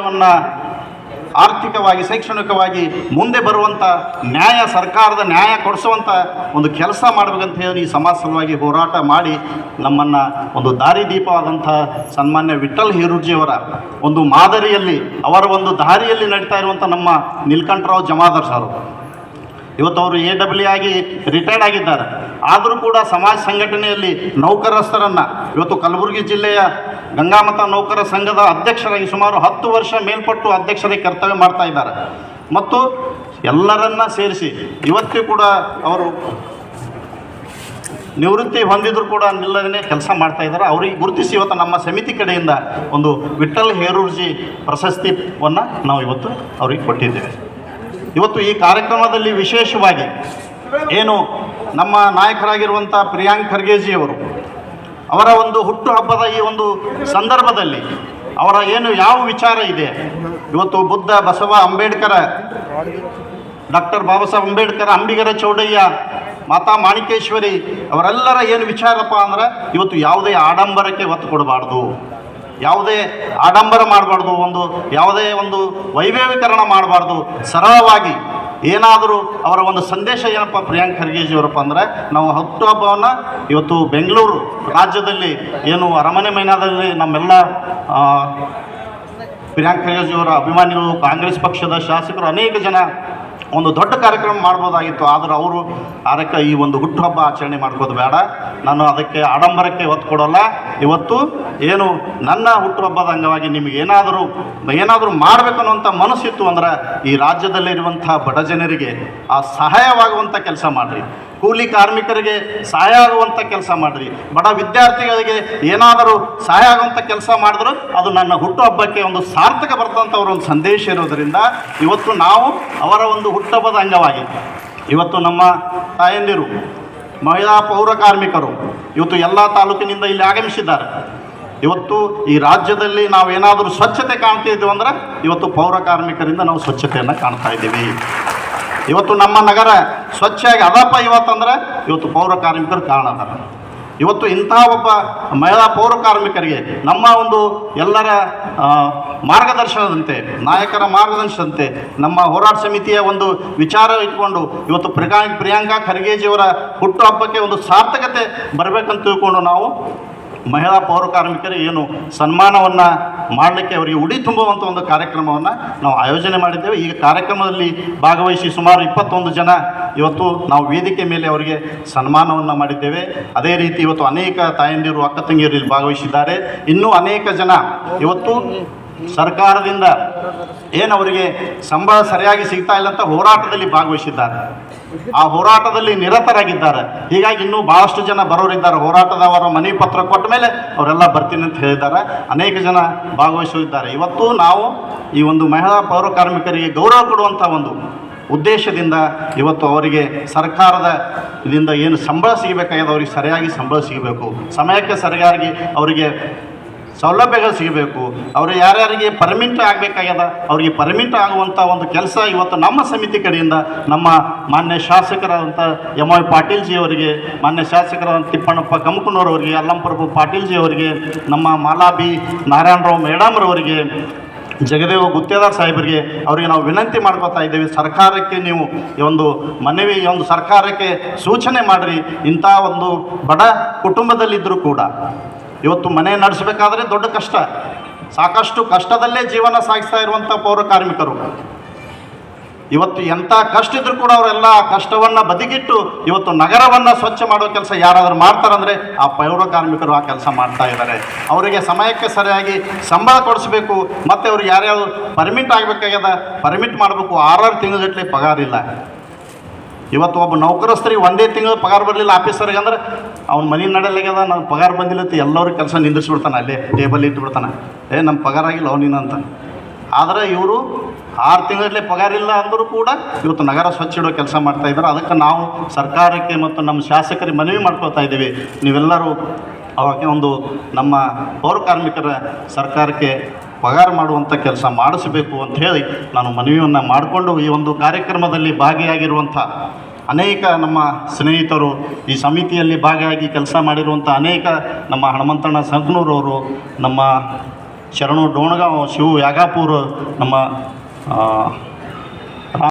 ಸಮಾಜವನ್ನು ಆರ್ಥಿಕವಾಗಿ, ಶೈಕ್ಷಣಿಕವಾಗಿ ಮುಂದೆ ಬರುವಂಥ ನ್ಯಾಯ, ಸರ್ಕಾರದ ನ್ಯಾಯ ಕೊಡಿಸುವಂಥ ಒಂದು ಕೆಲಸ ಮಾಡಬೇಕಂತ ಹೇಳಿ ಈ ಸಮಾಜ ಸಲುವಾಗಿ ಹೋರಾಟ ಮಾಡಿ ನಮ್ಮನ್ನು ಒಂದು ದಾರಿದೀಪವಾದಂಥ ಸನ್ಮಾನ್ಯ ವಿಠಲ್ ಹಿರುಜಿಯವರ ಒಂದು ಮಾದರಿಯಲ್ಲಿ, ಅವರ ಒಂದು ದಾರಿಯಲ್ಲಿ ನಡೀತಾ ಇರುವಂಥ ನಮ್ಮ ನೀಲ್ಕಂಠರಾವ್ ಜಮಾದರ್ ಸರ್. ಇವತ್ತು ಅವರು ಎ ಡಬ್ಲ್ಯೂ ಆಗಿ ರಿಟೈರ್ಡ್ ಆಗಿದ್ದಾರೆ. ಆದರೂ ಕೂಡ ಸಮಾಜ ಸಂಘಟನೆಯಲ್ಲಿ ನೌಕರಸ್ಥರನ್ನು ಇವತ್ತು ಕಲಬುರಗಿ ಜಿಲ್ಲೆಯ ಗಂಗಾಮತ ನೌಕರ ಸಂಘದ ಅಧ್ಯಕ್ಷರಾಗಿ ಸುಮಾರು ಹತ್ತು ವರ್ಷ ಮೇಲ್ಪಟ್ಟು ಅಧ್ಯಕ್ಷರಾಗಿ ಕರ್ತವ್ಯ ಮಾಡ್ತಾ ಇದ್ದಾರೆ. ಮತ್ತು ಎಲ್ಲರನ್ನ ಸೇರಿಸಿ ಇವತ್ತಿಗೂ ಕೂಡ ಅವರು ನಿವೃತ್ತಿ ಹೊಂದಿದ್ರು ಕೂಡ ನಿಲ್ಲದೇ ಕೆಲಸ ಮಾಡ್ತಾ ಇದ್ದಾರೆ. ಅವರಿಗೆ ಗುರುತಿಸಿ ಇವತ್ತು ನಮ್ಮ ಸಮಿತಿ ಕಡೆಯಿಂದ ಒಂದು ವಿಠಲ್ ಹೇರೂರ್ಜಿ ಪ್ರಶಸ್ತಿವನ್ನು ನಾವು ಇವತ್ತು ಅವ್ರಿಗೆ ಕೊಟ್ಟಿದ್ದೇವೆ. ಇವತ್ತು ಈ ಕಾರ್ಯಕ್ರಮದಲ್ಲಿ ವಿಶೇಷವಾಗಿ ಏನು ನಮ್ಮ ನಾಯಕರಾಗಿರುವಂಥ ಪ್ರಿಯಾಂಕ್ ಖರ್ಗೆಜಿಯವರು ಅವರ ಒಂದು ಹುಟ್ಟುಹಬ್ಬದ ಈ ಒಂದು ಸಂದರ್ಭದಲ್ಲಿ ಅವರ ಏನು ಯಾವ ವಿಚಾರ ಇದೆ? ಇವತ್ತು ಬುದ್ಧ ಬಸವ ಅಂಬೇಡ್ಕರ, ಡಾಕ್ಟರ್ ಬಾಬಾ ಸಾಹೇಬ್ ಅಂಬೇಡ್ಕರ್, ಅಂಬಿಗರ ಚೌಡಯ್ಯ, ಮಾತಾ ಮಾಣಿಕೇಶ್ವರಿ ಅವರೆಲ್ಲರ ಏನು ವಿಚಾರಪ್ಪ ಅಂದ್ರೆ ಇವತ್ತು ಯಾವುದೇ ಆಡಂಬರಕ್ಕೆ ಒತ್ತು ಕೊಡಬಾರ್ದು. ಯಾವುದೇ ಆಡಂಬರ ಮಾಡಬಾರ್ದು, ಒಂದು ಯಾವುದೇ ಒಂದು ವೈಭವೀಕರಣ ಮಾಡಬಾರ್ದು. ಸರಳವಾಗಿ ಏನಾದರೂ ಅವರ ಒಂದು ಸಂದೇಶ ಏನಪ್ಪ ಪ್ರಿಯಾಂಕ್ ಖರ್ಗೆಜಿಯವರಪ್ಪ ಅಂದರೆ, ನಾವು ಹುಟ್ಟುಹಬ್ಬವನ್ನು ಇವತ್ತು ಬೆಂಗಳೂರು ರಾಜ್ಯದಲ್ಲಿ ಏನು ಅರಮನೆ ಮೈನಾದಲ್ಲಿ ನಮ್ಮೆಲ್ಲ ಪ್ರಿಯಾಂಕ್ ಖರ್ಗೆಜಿಯವರ ಅಭಿಮಾನಿಗಳು, ಕಾಂಗ್ರೆಸ್ ಪಕ್ಷದ ಶಾಸಕರು ಅನೇಕ ಜನ ಒಂದು ದೊಡ್ಡ ಕಾರ್ಯಕ್ರಮ ಮಾಡ್ಬೋದಾಗಿತ್ತು, ಆದರೆ ಅವರು ಅದಕ್ಕೆ ಈ ಒಂದು ಹುಟ್ಟುಹಬ್ಬ ಆಚರಣೆ ಮಾಡ್ಕೋದು ಬೇಡ. ನಾನು ಅದಕ್ಕೆ ಆಡಂಬರಕ್ಕೆ ಒತ್ತು ಕೊಡೋಲ್ಲ. ಇವತ್ತು ಏನು ನನ್ನ ಹುಟ್ಟುಹಬ್ಬದ ಅಂಗವಾಗಿ ನಿಮಗೆ ಏನಾದರೂ ಏನಾದರೂ ಮಾಡಬೇಕನ್ನುವಂಥ ಮನಸ್ಸಿತ್ತು ಅಂದ್ರೆ ಈ ರಾಜ್ಯದಲ್ಲಿರುವಂಥ ಬಡ ಜನರಿಗೆ ಆ ಸಹಾಯವಾಗುವಂಥ ಕೆಲಸ ಮಾಡಿರಿ. ಕೂಲಿ ಕಾರ್ಮಿಕರಿಗೆ ಸಹಾಯ ಆಗುವಂಥ ಕೆಲಸ ಮಾಡಿರಿ ಬಡ ವಿದ್ಯಾರ್ಥಿಗಳಿಗೆ ಏನಾದರೂ ಸಹಾಯ ಆಗುವಂಥ ಕೆಲಸ ಮಾಡಿದ್ರು, ಅದು ನನ್ನ ಹುಟ್ಟುಹಬ್ಬಕ್ಕೆ ಒಂದು ಸಾರ್ಥಕ ಬರ್ತಂಥ ಅವರ ಒಂದು ಸಂದೇಶ ಇರೋದರಿಂದ ಇವತ್ತು ನಾವು ಅವರ ಒಂದು ಹುಟ್ಟುಹಬ್ಬದ ಅಂಗವಾಗಿ ಇವತ್ತು ನಮ್ಮ ತಾಯಂದಿರು, ಮಹಿಳಾ ಪೌರ ಕಾರ್ಮಿಕರು ಇವತ್ತು ಎಲ್ಲ ತಾಲೂಕಿನಿಂದ ಇಲ್ಲಿ ಆಗಮಿಸಿದ್ದಾರೆ. ಇವತ್ತು ಈ ರಾಜ್ಯದಲ್ಲಿ ನಾವು ಏನಾದರೂ ಸ್ವಚ್ಛತೆ ಕಾಣ್ತಿದ್ದೀವಿ ಅಂದ್ರೆ ಇವತ್ತು ಪೌರ ಕಾರ್ಮಿಕರಿಂದ ನಾವು ಸ್ವಚ್ಛತೆಯನ್ನು ಕಾಣ್ತಾ ಇದ್ದೀವಿ. ಇವತ್ತು ನಮ್ಮ ನಗರ ಸ್ವಚ್ಛವಾಗಿ ಅದಪ್ಪ ಇವತ್ತಂದ್ರೆ ಇವತ್ತು ಪೌರ ಕಾರ್ಮಿಕರು ಕಾರಣ ಅದಾರ. ಇವತ್ತು ಇಂಥ ಒಬ್ಬ ಮಹಿಳಾ ಪೌರ ಕಾರ್ಮಿಕರಿಗೆ ನಮ್ಮ ಒಂದು ಎಲ್ಲರ ಮಾರ್ಗದರ್ಶನದಂತೆ, ನಾಯಕರ ಮಾರ್ಗದರ್ಶನದಂತೆ, ನಮ್ಮ ಹೋರಾಟ ಸಮಿತಿಯ ಒಂದು ವಿಚಾರ ಇಟ್ಕೊಂಡು ಇವತ್ತು ಪ್ರಿಯಾ ಪ್ರಿಯಾಂಕಾ ಖರ್ಗೆಜಿಯವರ ಹುಟ್ಟುಹಬ್ಬಕ್ಕೆ ಒಂದು ಸಾರ್ಥಕತೆ ಬರಬೇಕಂತ ತಿಳ್ಕೊಂಡು ನಾವು ಮಹಿಳಾ ಪೌರ ಕಾರ್ಮಿಕರು ಏನು ಸನ್ಮಾನವನ್ನು ಮಾಡಲಿಕ್ಕೆ ಅವರಿಗೆ ಉಡಿ ತುಂಬುವಂಥ ಒಂದು ಕಾರ್ಯಕ್ರಮವನ್ನು ನಾವು ಆಯೋಜನೆ ಮಾಡಿದ್ದೇವೆ. ಈ ಕಾರ್ಯಕ್ರಮದಲ್ಲಿ ಭಾಗವಹಿಸಿ ಸುಮಾರು ಇಪ್ಪತ್ತೊಂದು ಜನ ಇವತ್ತು ನಾವು ವೇದಿಕೆ ಮೇಲೆ ಅವರಿಗೆ ಸನ್ಮಾನವನ್ನು ಮಾಡಿದ್ದೇವೆ. ಅದೇ ರೀತಿ ಇವತ್ತು ಅನೇಕ ತಾಯಂದಿರು, ಅಕ್ಕ ತಂಗಿಯರು ಇಲ್ಲಿ ಭಾಗವಹಿಸಿದ್ದಾರೆ. ಇನ್ನೂ ಅನೇಕ ಜನ ಇವತ್ತು ಸರ್ಕಾರದಿಂದ ಏನು ಅವರಿಗೆ ಸಂಬಳ ಸರಿಯಾಗಿ ಸಿಗ್ತಾ ಇಲ್ಲ ಅಂತ ಹೋರಾಟದಲ್ಲಿ ಭಾಗವಹಿಸಿದ್ದಾರೆ. ಆ ಹೋರಾಟದಲ್ಲಿ ನಿರತರಾಗಿದ್ದಾರೆ. ಹೀಗಾಗಿ ಇನ್ನೂ ಬಹಳಷ್ಟು ಜನ ಬರೋರಿದ್ದಾರೆ. ಹೋರಾಟದವರ ಮನೆ ಪತ್ರ ಕೊಟ್ಟ ಮೇಲೆ ಅವರೆಲ್ಲ ಬರ್ತೀನಿ ಅಂತ ಹೇಳಿದ್ದಾರೆ. ಅನೇಕ ಜನ ಭಾಗವಹಿಸಿದ್ದಾರೆ ಇವತ್ತು ನಾವು ಈ ಒಂದು ಮಹಿಳಾ ಪೌರ ಕಾರ್ಮಿಕರಿಗೆ ಗೌರವ ಕೊಡುವಂಥ ಒಂದು ಉದ್ದೇಶದಿಂದ ಇವತ್ತು ಅವರಿಗೆ ಸರ್ಕಾರದ ಇದರಿಂದ ಏನು ಸಂಬಳ ಸಿಗಬೇಕಾಗಿದೆ, ಅವರಿಗೆ ಸರಿಯಾಗಿ ಸಂಬಳ ಸಿಗಬೇಕು. ಸಮಯಕ್ಕೆ ಸರಿಯಾಗಿ ಅವರಿಗೆ ಸೌಲಭ್ಯಗಳು ಸಿಗಬೇಕು. ಅವರು ಯಾರ್ಯಾರಿಗೆ ಪರ್ಮಿಂಟ್ ಆಗಬೇಕಾಗ್ಯದ, ಅವರಿಗೆ ಪರ್ಮಿಂಟ್ ಆಗುವಂಥ ಒಂದು ಕೆಲಸ ಇವತ್ತು ನಮ್ಮ ಸಮಿತಿ ಕಡೆಯಿಂದ ನಮ್ಮ ಮಾನ್ಯ ಶಾಸಕರಾದಂಥ ಎಂ ಐ ಪಾಟೀಲ್ಜಿ ಅವರಿಗೆ, ಮಾನ್ಯ ಶಾಸಕರಾದಂಥ ತಿಪ್ಪಣ್ಣಪ್ಪ ಕಮಕನವರವರಿಗೆ ಅಲ್ಲಂಪ್ರಭು ಪಾಟೀಲ್ಜಿ ಅವರಿಗೆ, ನಮ್ಮ ಮಾಲಾಬಿ ನಾರಾಯಣರಾವ್ ಮೇಡಮ್ರವರಿಗೆ ಜಗದೇವ ಗುತ್ತೇದಾರ್ ಸಾಹೇಬರಿಗೆ ಅವರಿಗೆ ನಾವು ವಿನಂತಿ ಮಾಡ್ಕೊತಾ ಇದ್ದೇವೆ. ಸರ್ಕಾರಕ್ಕೆ ನೀವು ಈ ಒಂದು ಮನವಿ, ಈ ಒಂದು ಸರ್ಕಾರಕ್ಕೆ ಸೂಚನೆ ಮಾಡಿರಿ. ಇಂಥ ಒಂದು ಬಡ ಕುಟುಂಬದಲ್ಲಿದ್ದರೂ ಕೂಡ ಇವತ್ತು ಮನೆ ನಡೆಸಬೇಕಾದ್ರೆ ದೊಡ್ಡ ಕಷ್ಟ. ಸಾಕಷ್ಟು ಕಷ್ಟದಲ್ಲೇ ಜೀವನ ಸಾಗಿಸ್ತಾ ಇರುವಂಥ ಪೌರ ಕಾರ್ಮಿಕರು. ಇವತ್ತು ಎಂಥ ಕಷ್ಟ ಇದ್ರೂ ಕೂಡ ಅವರೆಲ್ಲ ಕಷ್ಟವನ್ನು ಬದಿಗಿಟ್ಟು ಇವತ್ತು ನಗರವನ್ನು ಸ್ವಚ್ಛ ಮಾಡೋ ಕೆಲಸ ಯಾರಾದರೂ ಮಾಡ್ತಾರಂದರೆ ಆ ಪೌರ ಕಾರ್ಮಿಕರು ಆ ಕೆಲಸ ಮಾಡ್ತಾ ಇದ್ದಾರೆ. ಅವರಿಗೆ ಸಮಯಕ್ಕೆ ಸರಿಯಾಗಿ ಸಂಬಳ ಕೊಡಿಸ್ಬೇಕು, ಮತ್ತು ಅವ್ರಿಗೆ ಯಾರ್ಯಾರು ಪರ್ಮಿಟ್ ಆಗಬೇಕಾಗ್ಯದ ಪರ್ಮಿಟ್ ಮಾಡಬೇಕು, ಆರಾರು ತಿಂಗಳಗಟ್ಟಲೆ ಪಗಾರ ಇಲ್ಲ ಇವತ್ತು ಒಬ್ಬ ನೌಕರಸ್ಥರಿಗೆ ಒಂದೇ ತಿಂಗಳು ಪಗಾರ ಬರಲಿಲ್ಲ ಆಫೀಸರಿಗೆ ಅಂದ್ರೆ ಅವ್ನ ಮನೆ ನಡೆಯಲಾಗ್ಯದ ನಾನು ಪಗಾರ ಬಂದಿಲ್ಲ ಅಂತ ಎಲ್ಲರೂ ಕೆಲಸ ನಿಂದಿಸ್ಬಿಡ್ತಾನೆ ಅಲ್ಲೇ ಟೇಬಲ್ ಇಟ್ಬಿಡ್ತಾನೆ ಏ ನಮ್ಮ ಪಗಾರ ಆಗಿಲ್ಲ ಅವನಿನ ಅಂತ. ಆದರೆ ಇವರು ಆರು ತಿಂಗಳಲ್ಲೇ ಪಗಾರ ಇಲ್ಲ ಅಂದರೂ ಕೂಡ ಇವತ್ತು ನಗರ ಸ್ವಚ್ಛ ಇಡೋ ಕೆಲಸ ಮಾಡ್ತಾ ಇದ್ದಾರೆ ಅದಕ್ಕೆ ನಾವು ಸರ್ಕಾರಕ್ಕೆ ಮತ್ತು ನಮ್ಮ ಶಾಸಕರಿಗೆ ಮನವಿ ಮಾಡ್ಕೊಳ್ತಾ ಇದ್ದೀವಿ. ನೀವೆಲ್ಲರೂ ಅವಾಗ ಒಂದು ನಮ್ಮ ಪೌರ ಕಾರ್ಮಿಕರ ಸರ್ಕಾರಕ್ಕೆ ಪಗಾರ ಮಾಡುವಂಥ ಕೆಲಸ ಮಾಡಿಸಬೇಕು ಅಂತ ಹೇಳಿ ನಾನು ಮನವಿಯನ್ನು ಮಾಡಿಕೊಂಡು ಈ ಒಂದು ಕಾರ್ಯಕ್ರಮದಲ್ಲಿ ಭಾಗಿಯಾಗಿರುವಂಥ ಅನೇಕ ನಮ್ಮ ಸ್ನೇಹಿತರು ಈ ಸಮಿತಿಯಲ್ಲಿ ಭಾಗಿಯಾಗಿ ಕೆಲಸ ಮಾಡಿರುವಂಥ ಅನೇಕ ನಮ್ಮ ಹನುಮಂತಣ್ಣ ಸಂಕನೂರವರು ನಮ್ಮ ಶರಣು ಡೋಣಗಾಂವ್ ಶಿವು ಯಾಗಾಪುರ್, ನಮ್ಮ